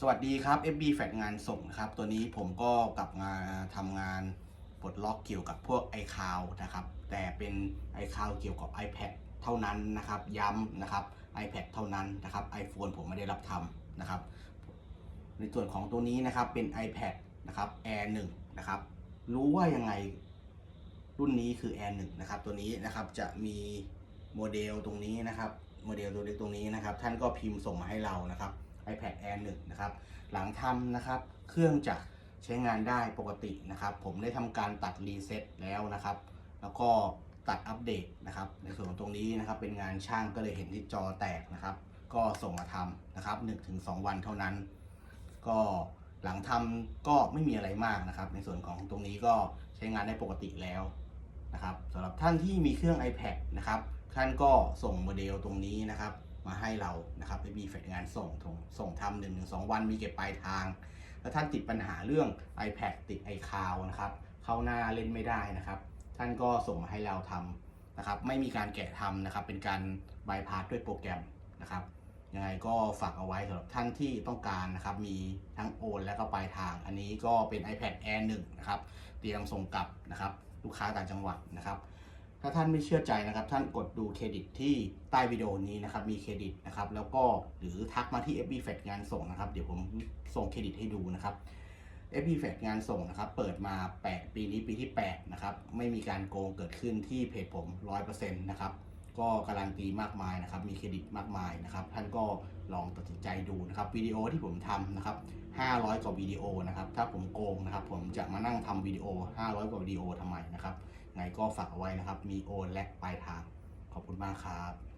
สวัสดีครับ FB แฟดงานส่งนะครับ ตัวนี้ผมก็กลับมาทำงานปลดล็อกเกี่ยวกับพวก iCloud นะครับ แต่เป็น iCloud เกี่ยวกับ iPad เท่านั้นนะครับ ย้ำนะครับ iPad เท่านั้นนะครับ iPhone ผมไม่ได้รับทำนะครับ ในส่วนของตัวนี้นะครับเป็น iPad นะครับ Air 1นะครับ รู้ว่ายังไงรุ่นนี้คือ Air 1นะครับ ตัวนี้นะครับจะมีโมเดลตรงนี้นะครับ โมเดลตัวเล็กตรงนี้นะครับ ท่านก็พิมพ์ส่งมาให้เรานะครับ iPad Air 1 นะครับ หลังทำนะครับ เครื่องจะใช้งานได้ปกตินะครับ ผมได้ทำการตัดรีเซ็ตแล้วนะครับ แล้วก็ตัดอัปเดตนะครับ ในส่วนของตรงนี้นะครับ เป็นงานช่างก็เลยเห็นที่จอแตกนะครับ ก็ส่งมาทำนะครับ 1-2 วันเท่านั้น ก็หลังทำก็ไม่มีอะไรมากนะครับ ในส่วนของตรงนี้ก็ใช้งานได้ปกติแล้วนะครับสำหรับท่านที่มีเครื่อง iPad นะครับ ท่านก็ส่งโมเดลตรงนี้นะครับ มาให้เรานะครับไปมีแฟดงานส่งส่งส่งทำหนึ่งถึงสองวันมีเก็บปลายทาง แล้วท่านติดปัญหาเรื่อง iPad ติด iCloud นะครับเข้าหน้าเล่นไม่ได้นะครับ ท่านก็ส่งมาให้เราทำนะครับ ไม่มีการแกะทำนะครับ เป็นการบายพาสด้วยโปรแกรมนะครับยังไงก็ฝากเอาไว้สำหรับท่านที่ต้องการนะครับ มีทั้งโอนและก็ปลายทาง อันนี้ก็เป็น iPad Air 1 นะครับ เตรียมส่งกลับนะครับ ลูกค้าต่างจังหวัดนะครับ ถ้าท่านไม่เชื่อใจนะครับ ท่านกดดูเครดิตที่ใต้วิดีโอนี้นะครับ มีเครดิตนะครับ แล้วก็หรือทักมาที่ FB f a t งานส่งนะครับ เดี๋ยวผมส่งเครดิตให้ดูนะครับ FB f a t งานส่งนะครับ เปิดมา 8 ปีนี้ปีที่ 8 นะครับ ไม่มีการโกงเกิดขึ้นที่เพจผม 100%นะครับ ก็การันตีมากมายนะครับ มีเครดิตมากมายนะครับ ท่านก็ลองตัดสินใจดูนะครับวิดีโอที่ผมทำนะครับ 500 กว่าวิดีโอนะครับ ถ้าผมโกงนะครับ ผมจะมานั่งทำวิดีโอ 500 กว่าวิดีโอทำไมนะครับไงก็ฝากเอาไว้นะครับ มีโอนและปลายทาง ขอบคุณมากครับ